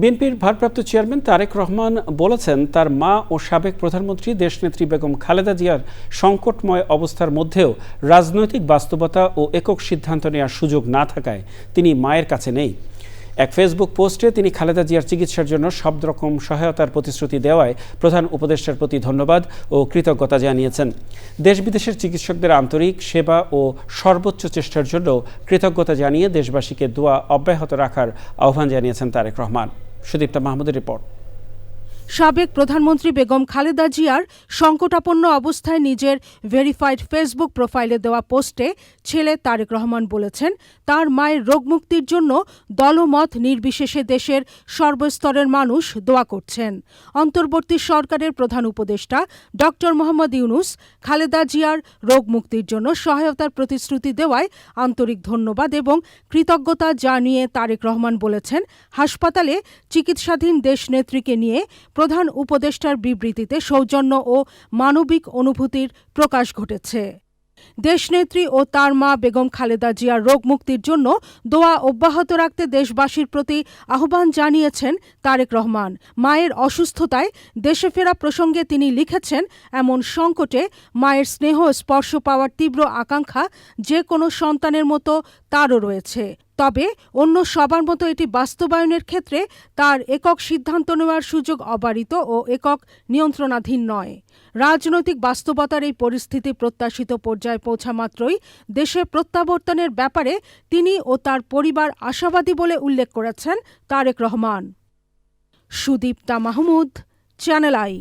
বিএনপির ভারপ্রাপ্ত চেয়ারম্যান তারেক রহমান বলেছেন, তার মা ও সাবেক প্রধানমন্ত্রী দেশনেত্রী বেগম খালেদা জিয়ার সংকটময় অবস্থার মধ্যেও রাজনৈতিক বাস্তবতা ও একক সিদ্ধান্ত নেওয়ার সুযোগ না থাকায় তিনি মায়ের কাছে নেই। এক ফেসবুক পোস্টে তিনি খালেদা জিয়ার চিকিৎসার জন্য সব রকম সহায়তার প্রতিশ্রুতি দেওয়ায় প্রধান উপদেষ্টার প্রতি ধন্যবাদ ও কৃতজ্ঞতা জানিয়েছেন। দেশ বিদেশের চিকিৎসকদের আন্তরিক সেবা ও সর্বোচ্চ চেষ্টার জন্য কৃতজ্ঞতা জানিয়ে দেশবাসীকে দোয়া অব্যাহত রাখার আহ্বান জানিয়েছেন তারেক রহমান। সুদীপ্তা মাহমুদের রিপোর্ট। সাবেক প্রধানমন্ত্রী বেগম খালেদা জিয়ার সংকটাপন্ন অবস্থায় নিজের ভেরিফাইড ফেসবুক প্রোফাইলে দেওয়া পোস্টে ছেলে তারেক রহমান বলেছেন, তার মায়ের রোগমুক্তির জন্য দলমত নির্বিশেষে দেশের সর্বস্তরের মানুষ দোয়া করছেন। অন্তর্বর্তী সরকারের প্রধান উপদেষ্টা ড মোহাম্মদ ইউনুস খালেদা জিয়ার রোগমুক্তির জন্য সহায়তার প্রতিশ্রুতি দেওয়ায় আন্তরিক ধন্যবাদ এবং কৃতজ্ঞতা জানিয়ে তারেক রহমান বলেছেন, হাসপাতালে চিকিৎসাধীন দেশনেত্রীকে নিয়ে প্রধান উপদেষ্টার বিবৃতিতে সৌজন্য ও মানবিক অনুভূতির প্রকাশ ঘটেছে। দেশনেত্রী ও তার মা বেগম খালেদা জিয়ার রোগ মুক্তির জন্য দোয়া অব্যাহত রাখতে দেশবাসীর প্রতি আহ্বান জানিয়েছেন তারেক রহমান। মায়ের অসুস্থতায় দেশে ফেরা প্রসঙ্গে তিনি লিখেছেন, এমন সংকটে মায়ের স্নেহ স্পর্শ পাওয়ার তীব্র আকাঙ্ক্ষা যে কোনো সন্তানের মতো তারও রয়েছে। তবে অন্য সবার মতো এটি বাস্তবায়নের ক্ষেত্রে তার একক সিদ্ধান্ত নেওয়ার সুযোগ অবারিত ও একক নিয়ন্ত্রণাধীন নয়। রাজনৈতিক বাস্তবতার এই পরিস্থিতি প্রত্যাশিত পর্যায়ে পৌঁছা মাত্রই দেশে প্রত্যাবর্তনের ব্যাপারে তিনি ও তার পরিবার আশাবাদী বলে উল্লেখ করেছেন Tarique Rahman. Sudipta Mahmud, channel I.